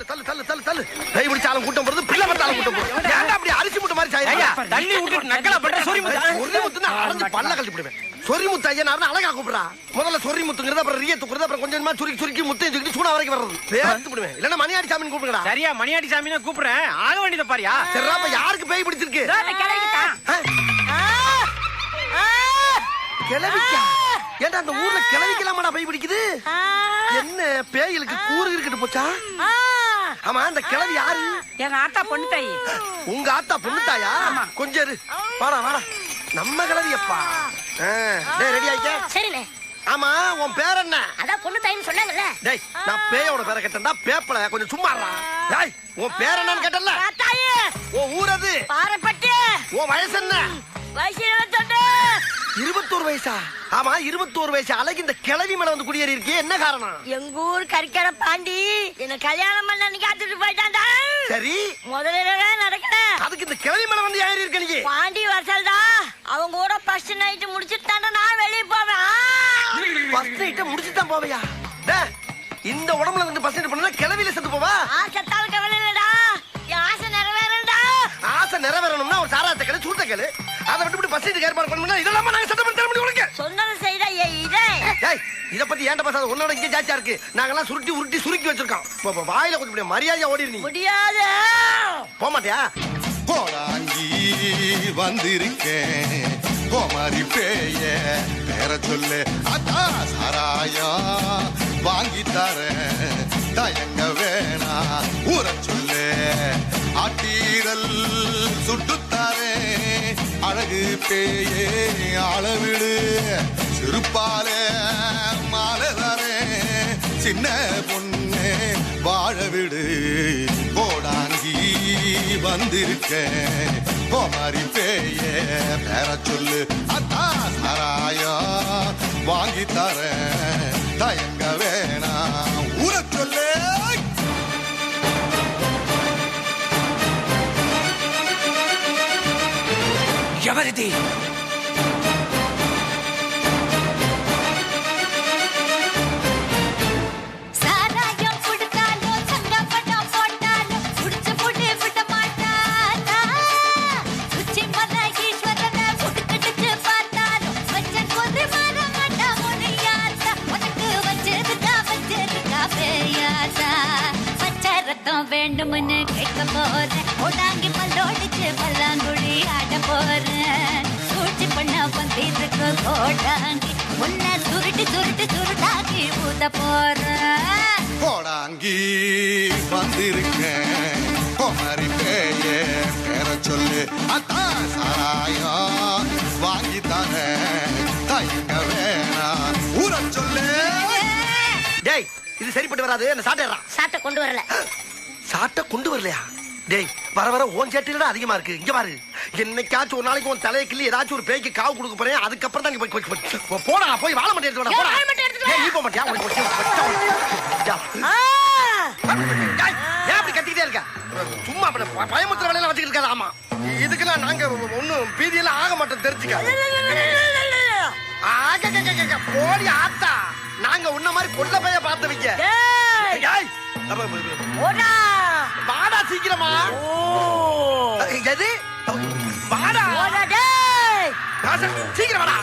தள்ளு தள்ளு தள்ளு தள்ளு தள்ளு. கை பிடிச்சாலும் கூட்டம் போறது பிள்ளை பார்த்தாலும் கூட்டம் போறது. ஏன்டா அப்படி அரிசி முட்டை மாதிரி ஐயா சாய் தண்ணி விட்டுட்டு நக்கலா பண்ற அரைஞ்சு பல்ல கழட்டி விடுவேன் சொறி முத்து ஐயா நான் அழகா கூப்பிடுறா. முதல்ல சொறி முத்துங்கிறது அப்புறம் ரிய துக்குறது அப்புறம் கொஞ்சம் கொஞ்சமா சுருக்கி சுருக்கி முத்தையும் சுருக்கி சூடா வரைக்கும் வர்றது. பேர்த்து விடுவேன். இல்லன்னா மணியாடி சாமின்னு கூப்பிடுங்கடா. சரியா மணியாடி சாமி கூப்பிடுறேன். ஆக வேண்டியதை பாரியா? சரிடா அப்ப யாருக்கு பேய் பிடிச்சிருக்கு? ஆ? கிளவிக்கா ஏன்டா அந்த ஊர்ல கிளவிக்கலாமாடா பேய் பிடிக்குது? என்ன பேய்களுக்கு கூறு இருக்கட்டு போச்சா? ஆமா அந்த கிளவி யாரு? எங்க ஆத்தா பொண்ணு தாயி. உங்க ஆத்தா பொண்ணு தாயா? கொஞ்சம் இரு. வாடா வாடா. நம்ம கிளவி அப்பா டேய் ரெடி ஆயிக்க சரிண்ணே. ஆமா உன் பேர் என்ன? அதான் பொண்ணு தாயின்னு சொன்னாங்கல்ல. டேய் நான் பேயோட பேரை கேட்டேன்டா பேப்பல கொஞ்சம் சும்மா இருடா. டேய் உன் பேர் என்னன்னு கேட்டல தாயி. உன் ஊர் அது பாறைப்பட்டு உன் வயசு என்ன? வயசு வயசா? ஆமா இருபத்தோரு வயசு. அழகு இந்த கிளவி மேல வந்து குடியேறி இருக்கே. என்ன காரணம்? எங்க ஊர் கறிக்கடை பாண்டி. என்ன கல்யாணம் பண்ண காத்துட்டு போயிட்டான்டா சரி. முதலிரவே நடக்கல? அதுக்கு இந்த கிளவி மேல வந்து ஏறி இருக்க நீ பாண்டி வரசல்டா அவங்க கூட ஃபர்ஸ்ட் நைட் முடிச்சிட்டு தாண்டா நான் வெளியே போவேன்! ஃபர்ஸ்ட் நைட்ட முடிச்சு தான் போவையா? இந்த உடம்புல இருந்து ஃபர்ஸ்ட் நைட் பண்ணா கிளவியில செத்து போவா? இத பத்தி ஏன்டா பேசாத? உன்னோட இங்க ஜாஸ்தியா இருக்கு. நாங்கெல்லாம் சுருட்டி உருட்டி சுருக்கி வச்சிருக்கோம். வாயில கொஞ்சம் மரியாதையா ஓடி நீ. முடியாது. போக மாட்டியா? கோடாங்கி வந்திருக்கேன். கோமாரி பேய. பேர சொல்லு. அத்தா சாராயா. வாங்கி தரேன் தயங்க வேணா. ஊற சொல்லு. ஆட்டீரல் சுட்டுத்தாரே அழகு பேயே அளவிடு. திருப்பாலே மாலதாரே சின்ன பொண்ணு வாழவிடு போடாங்கி வந்திருக்கேன் கோமாரி பேய பேர சொல்லு. அத்தா சாராயா வாங்கி தர தயங்க வேணாம் ஊர சொல்லு. எவரிதே? பச்சை ரத்தம் வேண்டும்னு கேட்க போறேன். ஓடாங்கி பல்லோடிச்சு பல்லாங்குழி ஆட போறேன். சூழ்ச்சி பண்ண வந்திருக்கு கோடாங்கி உன்னை சுருட்டி சுருட்டி சுருட்டாக்கி ஊத போறேன். கோடாங்கி வந்திருக்கேன். கோமாரி பேய பேர சொல்லு. அத்தா சாராயா வாங்கி தரேன் தயங்க வேணாம் ஊற சொல்லு. டேய் இது சரிப்பட்டு வராது. அந்த சாட்டையறா சாட்டை கொண்டு வரல. சாட்டை கொண்டு வரலையா? டேய் வர வர ஓன் சேட்டில அதிகமா இருக்கு. இங்க பாரு. என்னைக்காச்சும் ஒரு நாளைக்கு உன் தலையை கிள்ளி ஏதாச்சும் ஒரு பேய்க்கு காவு கொடுக்க போறேன் அதுக்கப்புறம் தான் போய் போய் போய் போ- போடா போய் வாழ மாட்டேன் எடுத்து போடா. நீ போக மாட்டியா? ஏன் அப்படி கத்திக்கிட்டே இருக்க? சும்மா அப்படி ப- பயமுத்துற வேலையில வச்சுக்கிட்டு இருக்காது ஆமா. இதுக்கெல்லாம் நாங்க ஒண்ணும் பீதியெல்லாம் ஆக மாட்டோம் தெரிஞ்சுக்க போடி ஆத்தா. நாங்க உன்ன மாதிரி கொல்ல பைய பார்த்தவங்க வாடா சீக்கிரமா! எது? வாடா. சீக்கிரம் வாடா.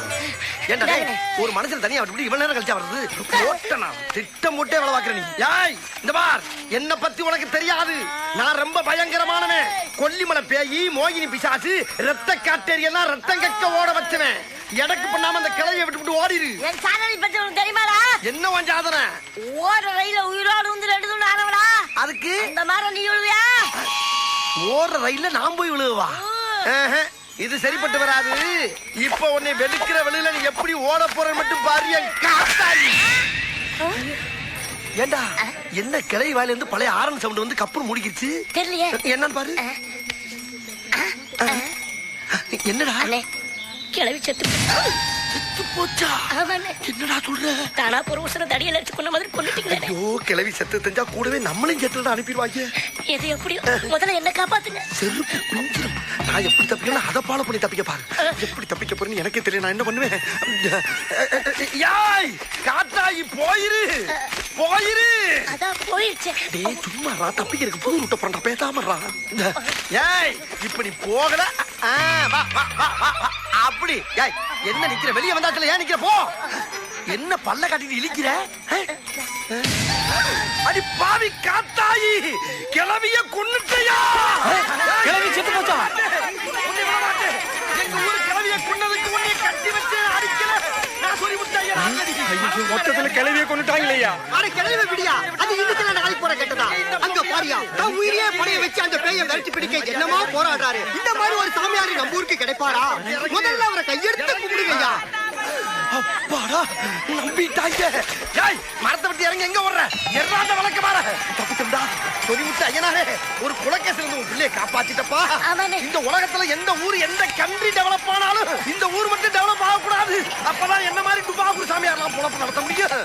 டேய், ஒரு மனுஷன் தனியா விட்டு இவ்வளவு நேரம் கழிச்சா வருது போட்டனா திட்டம் போட்டே வேலை பார்க்கற நீ. ஏய் இந்த பார் என்ன பத்தி உனக்கு தெரியாது. நான் ரொம்ப பயங்கரமானவன். கொல்லிமலை பேயி மோகினி பிசாசு ரத்த காட்டேரி எல்லாம் ரத்தம் கக்க ஓட வச்சவன். எடக்கு பண்ணாம அந்த கிளைய விட்டு விட்டு ஓடிரு. என் சாதனை பத்தி உனக்கு தெரியுமாடா? என்ன உன் சாதனை? ரயில உயிரோடு வந்து ரெண்டு அதுக்கு இந்த மாதிரி நீ விழுவியா? ஓடுற ரயில்ல நான் போய் விழுவா இது சரிப்பட்டு வராது. இப்ப உன்னை வெளுக்கிற வெளியில நீ எப்படி ஓட போற மட்டும் பாரு என் காத்தாயி ஏண்டா என்ன கிளை வாயில இருந்து பழைய ஆரன் சவுண்ட் வந்து கப்புன்னு முடிக்கிச்சு? தெரியலையே. என்னன்னு பாரு. என்னடா? கிளவி செத்து போச்சா? என்னடா சொல்ற? தானா உசர தடியில அடிச்சு கொண்ட மாதிரி கொண்டுட்டீங்களே. ஐயோ கிளவி செத்து தெரிஞ்சா கூடவே நம்மளையும் செத்துல அனுப்பிடுவாங்க எது எப்படி முதல்ல என்ன காப்பாத்துங்க. செருப்பு நான் எப்படி தப்பிக்கணும் அதை ஃபாலோ பண்ணி தப்பிக்க பாரு. எப்படி தப்பிக்க போறேன்னு எனக்கே தெரியல. நான் என்ன பண்ணுவேன்? யாய் காத்தாயி போயிரு. போயிரு. அதான் மாட்டிக்கிச்சு டேய் சும்மா ரா. தப்பிக்கிறதுக்கு புது ரூட்ட பண்ற பேசாமறா ஏய் இப்ப நீ போகல. ஆ, வா வா வா வா வா. அப்படி. ஏய் என்ன நிக்கிற? வெளிய வந்தாச்சுல ஏன் நிக்கிற? போ. என்ன பல்ல காட்டிட்டு இழிக்கிற? அடி பாவி காத்தாயி கிளவிய கொன்னுட்டயா? கிளவி செத்து போச்சா? மொத்தத்துல கிளவிய கொண்டுட்டாங்களையா அட கிளவி விடியா அது இன்னைக்கு நாளைக்கு போற கெட்டதா? அங்க பாரியா தான் உயிரியே படைய வச்சு அந்த பேயை விரட்டி பிடிக்க என்னமா போராடுறாரு. இந்த மாதிரி ஒரு சாமியாரு நம்ம ஊருக்கு கிடைப்பாரா? முதல்ல அவரை கையெடுத்து கும்பிடுங்கய்யா. அப்பாடா நம்பிட்டாங்க ஏய் மரத்தை விட்டு இறங்கி எங்க ஓடுற? எறாத வழக்க மாற தப்பிச்சோம்டா சொல்லிவிட்டு ஐயனாரே ஒரு குலக்கேசில இருந்து உன் பிள்ளைய காப்பாத்திட்டப்பா. இந்த உலகத்துல எந்த ஊர் எந்த கண்ட்ரி டெவலப் ஆனாலும் இந்த ஊர் மட்டும் டெவலப் ஆகக்கூடாது. அப்பதான் என்ன மாதிரி டுபாகூர் சாமியார்லாம் பொழப்பு நடத்த முடியும்?